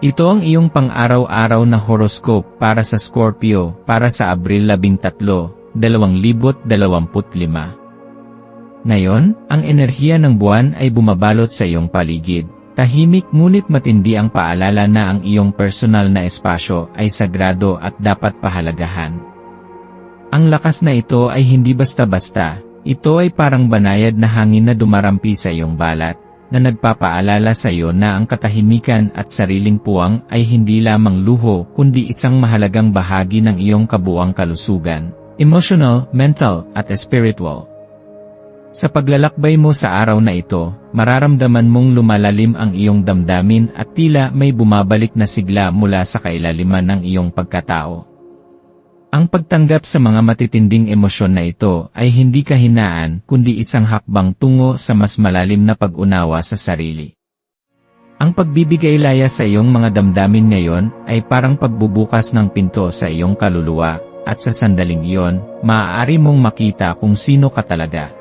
Ito ang iyong pang-araw-araw na horoscope para sa Scorpio para sa Abril 13, 2025. Ngayon, ang enerhiya ng buwan ay bumabalot sa iyong paligid. Tahimik ngunit matindi ang paalala na ang iyong personal na espasyo ay sagrado at dapat pahalagahan. Ang lakas na ito ay hindi basta-basta, ito ay parang banayad na hangin na dumarampi sa iyong balat na nagpapaalala sa iyo na ang katahimikan at sariling puwang ay hindi lamang luho kundi isang mahalagang bahagi ng iyong kabuang kalusugan, emotional, mental, at spiritual. Sa paglalakbay mo sa araw na ito, mararamdaman mong lumalalim ang iyong damdamin at tila may bumabalik na sigla mula sa kailaliman ng iyong pagkatao. Ang pagtanggap sa mga matitinding emosyon na ito ay hindi kahinaan kundi isang hakbang tungo sa mas malalim na pag-unawa sa sarili. Ang pagbibigay laya sa iyong mga damdamin ngayon ay parang pagbubukas ng pinto sa iyong kaluluwa, at sa sandaling iyon, maaari mong makita kung sino ka talaga.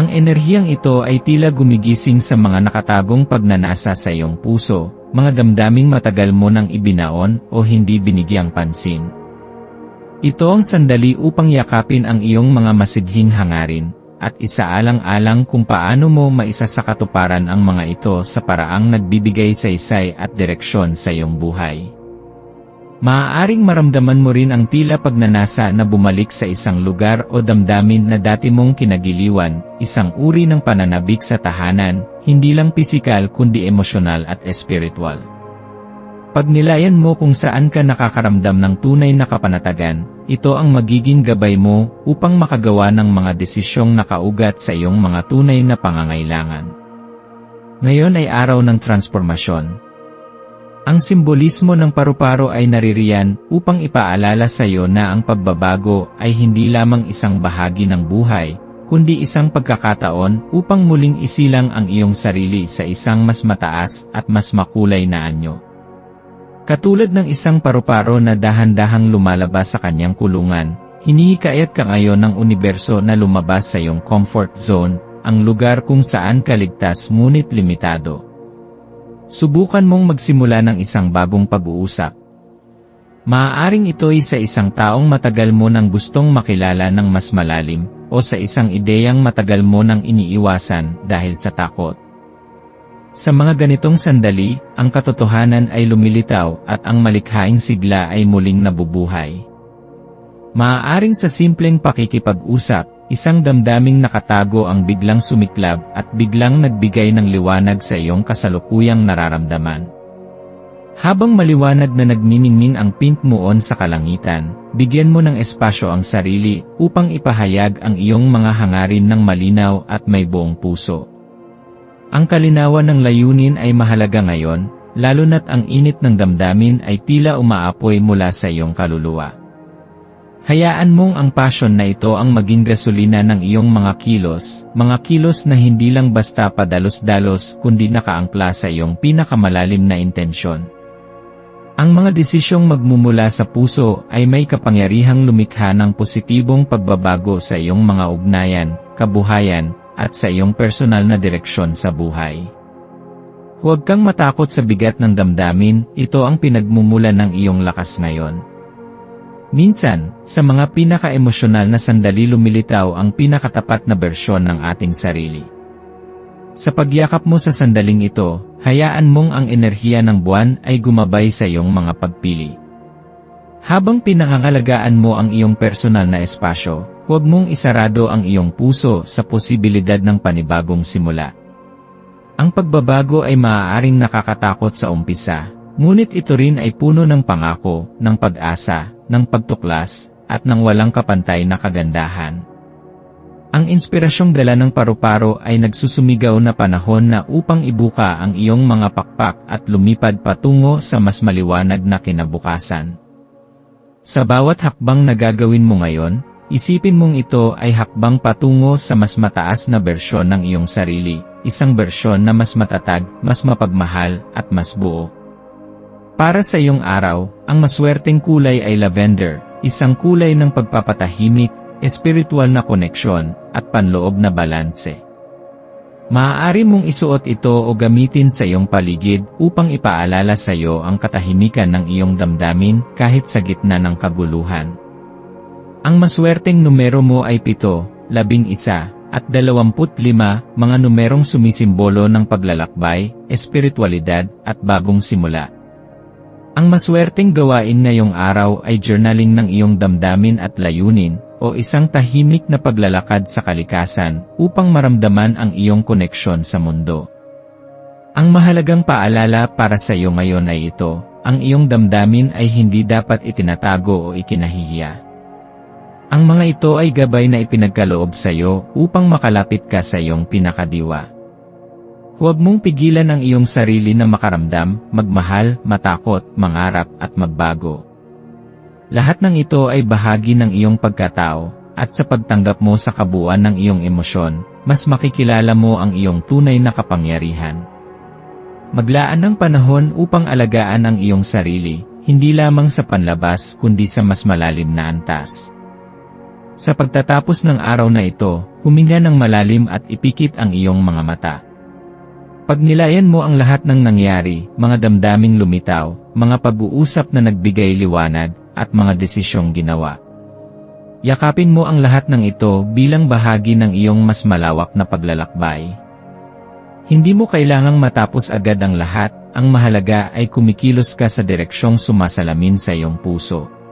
Ang enerhiyang ito ay tila gumigising sa mga nakatagong pagnanasa sa iyong puso, mga damdaming matagal mo nang ibinaon o hindi binigyang pansin. Ito ang sandali upang yakapin ang iyong mga masidhing hangarin, at isaalang-alang kung paano mo maisasakatuparan ang mga ito sa paraang nagbibigay saysay at direksyon sa iyong buhay. Maaaring maramdaman mo rin ang tila pagnanasa na bumalik sa isang lugar o damdamin na dati mong kinagiliwan, isang uri ng pananabik sa tahanan, hindi lang pisikal kundi emosyonal at espiritual. Pagnilayan mo kung saan ka nakakaramdam ng tunay na kapanatagan, ito ang magiging gabay mo upang makagawa ng mga desisyong nakaugat sa iyong mga tunay na pangangailangan. Ngayon ay araw ng transformasyon. Ang simbolismo ng paru-paro ay naririyan upang ipaalala sa iyo na ang pagbabago ay hindi lamang isang bahagi ng buhay, kundi isang pagkakataon upang muling isilang ang iyong sarili sa isang mas mataas at mas makulay na anyo. Katulad ng isang paru-paro na dahan-dahang lumalabas sa kanyang kulungan, hinihikayat ka ngayon ng universo na lumabas sa iyong comfort zone, ang lugar kung saan ka ligtas ngunit limitado. Subukan mong magsimula ng isang bagong pag-uusap. Maaaring ito ay sa isang taong matagal mo nang gustong makilala ng mas malalim, o sa isang ideyang matagal mo nang iniiwasan dahil sa takot. Sa mga ganitong sandali, ang katotohanan ay lumilitaw at ang malikhaing sigla ay muling nabubuhay. Maaaring sa simpleng pakikipag-usap, isang damdaming nakatago ang biglang sumiklab at biglang nagbigay ng liwanag sa iyong kasalukuyang nararamdaman. Habang maliwanag na nagniningning ang pink muon sa kalangitan, bigyan mo ng espasyo ang sarili upang ipahayag ang iyong mga hangarin ng malinaw at may buong puso. Ang kalinawan ng layunin ay mahalaga ngayon, lalo na't ang init ng damdamin ay tila umaapoy mula sa iyong kaluluwa. Hayaan mong ang passion na ito ang maging gasolina ng iyong mga kilos, mga kilos na hindi lang basta padalos-dalos kundi nakaangkla sa iyong pinakamalalim na intensyon. Ang mga desisyong magmumula sa puso ay may kapangyarihang lumikha ng positibong pagbabago sa iyong mga ugnayan, kabuhayan, at sa iyong personal na direksyon sa buhay. Huwag kang matakot sa bigat ng damdamin, ito ang pinagmumula ng iyong lakas ngayon. Minsan, sa mga pinaka-emosyonal na sandali lumilitaw ang pinakatapat na bersyon ng ating sarili. Sa pagyakap mo sa sandaling ito, hayaan mong ang enerhiya ng buwan ay gumabay sa iyong mga pagpili. Habang pinangangalagaan mo ang iyong personal na espasyo, Huwag mong isarado ang iyong puso sa posibilidad ng panibagong simula. Ang pagbabago ay maaaring nakakatakot sa umpisa, ngunit ito rin ay puno ng pangako, ng pag-asa, ng pagtuklas, at ng walang kapantay na kagandahan. Ang inspirasyong dala ng paru-paro ay nagsusumigaw na panahon na upang ibuka ang iyong mga pakpak at lumipad patungo sa mas maliwanag na kinabukasan. Sa bawat hakbang na gagawin mo ngayon, isipin mong ito ay hakbang patungo sa mas mataas na bersyon ng iyong sarili, isang bersyon na mas matatag, mas mapagmahal, at mas buo. Para sa iyong araw, ang maswerteng kulay ay lavender, isang kulay ng pagpapatahimik, espiritual na koneksyon, at panloob na balanse. Maaari mong isuot ito o gamitin sa iyong paligid upang ipaalala sa iyo ang katahimikan ng iyong damdamin kahit sa gitna ng kaguluhan. Ang maswerteng numero mo ay 7, 11, at 25, mga numerong sumisimbolo ng paglalakbay, espiritualidad, at bagong simula. Ang maswerteng gawain ngayong araw ay journaling ng iyong damdamin at layunin, o isang tahimik na paglalakad sa kalikasan upang maramdaman ang iyong koneksyon sa mundo. Ang mahalagang paalala para sa iyo ngayon ay ito, ang iyong damdamin ay hindi dapat itinatago o ikinahihiya. Ang mga ito ay gabay na ipinagkaloob sa iyo upang makalapit ka sa iyong pinakadiwa. Huwag mong pigilan ang iyong sarili na makaramdam, magmahal, matakot, mangarap at magbago. Lahat ng ito ay bahagi ng iyong pagkatao, at sa pagtanggap mo sa kabuuan ng iyong emosyon, mas makikilala mo ang iyong tunay na kapangyarihan. Maglaan ng panahon upang alagaan ang iyong sarili, hindi lamang sa panlabas kundi sa mas malalim na antas. Sa pagtatapos ng araw na ito, huminga ng malalim at ipikit ang iyong mga mata. Pagnilayan mo ang lahat ng nangyari, mga damdaming lumitaw, mga pag-uusap na nagbigay liwanag, at mga desisyong ginawa. Yakapin mo ang lahat ng ito bilang bahagi ng iyong mas malawak na paglalakbay. Hindi mo kailangang matapos agad ang lahat, ang mahalaga ay kumikilos ka sa direksyong sumasalamin sa iyong puso.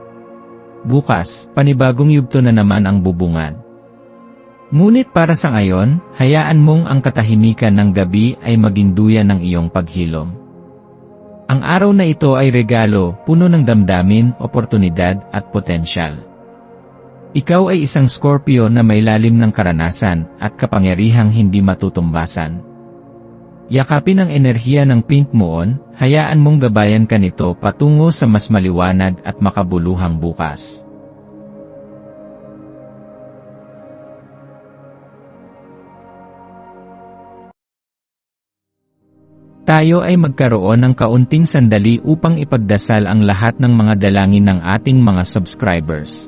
Bukas, panibagong yugto na naman ang bubungan. Ngunit para sa ngayon, hayaan mong ang katahimikan ng gabi ay maging duyan ng iyong paghilom. Ang araw na ito ay regalo, puno ng damdamin, oportunidad, at potensyal. Ikaw ay isang Scorpio na may lalim ng karanasan at kapangyarihang hindi matutumbasan. Yakapin ang enerhiya ng Pink Moon, hayaan mong gabayan ka nito patungo sa mas maliwanag at makabuluhang bukas. Tayo ay magkaroon ng kaunting sandali upang ipagdasal ang lahat ng mga dalangin ng ating mga subscribers,